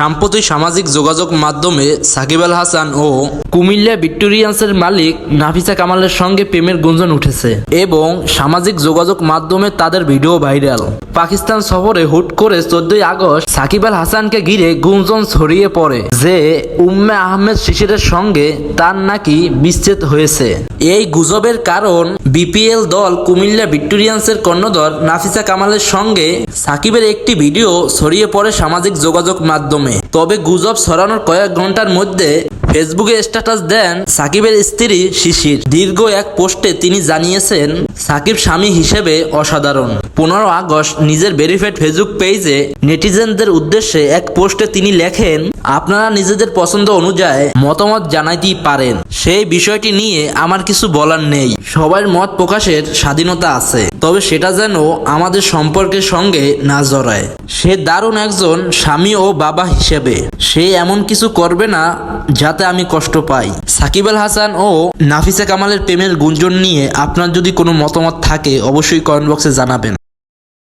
সাম্প্রতিক সামাজিক যোগাযোগ মাধ্যমে সাকিব আল হাসান ও কুমিল্লা ভিক্টোরিয়ান্সের মালিক নাফিসা কামালের সঙ্গে প্রেমের গুঞ্জন উঠেছে এবং সামাজিক যোগাযোগ মাধ্যমে তাদের ভিডিও ভাইরাল। পাকিস্তান সফরে হুট করে চোদ্দই আগস্ট সাকিব আল হাসানকে ঘিরে গুঞ্জন ছড়িয়ে পড়ে যে উম্মে আহমেদ শিশিরের সঙ্গে তার নাকি বিচ্ছেদ হয়েছে। এই গুজবের কারণ বিপিএল দল কুমিল্লা ভিক্টোরিয়ান্সের কর্ণধর নাফিসা কামালের সঙ্গে সাকিবের একটি ভিডিও ছড়িয়ে পড়ে সামাজিক যোগাযোগ মাধ্যমে। তবে গুজব ছড়ানোর কয়েক ঘণ্টার মধ্যে ফেসবুকে স্ট্যাটাস দেন সাকিবের স্ত্রী শিশির। দীর্ঘ এক পোস্টে তিনি জানিয়েছেন, সাকিব স্বামী হিসেবে অসাধারণ। পনেরো আগস্ট নিজের ভেরিফাইড ফেসবুক পেজে নেটিজেনদের উদ্দেশ্যে এক পোস্টে তিনি লেখেন, আপনারা নিজেদের পছন্দ অনুযায়ী মতামত জানাইতেই পারেন। সেই বিষয়টি নিয়ে আমার কিছু বলার নেই। সবার মত প্রকাশের স্বাধীনতা আছে। তবে সেটা যেন আমাদের সম্পর্কের সঙ্গে না জড়ায়। সে দারুণ একজন স্বামী ও বাবা হিসেবে। সে এমন কিছু করবে না যাতে আমি কষ্ট পাই। সাকিব আল হাসান ও নাফিসা কামালের প্রেমের গুঞ্জন নিয়ে আপনার যদি কোনো মতামত থাকে, অবশ্যই কমেন্ট বক্সে জানাবেন।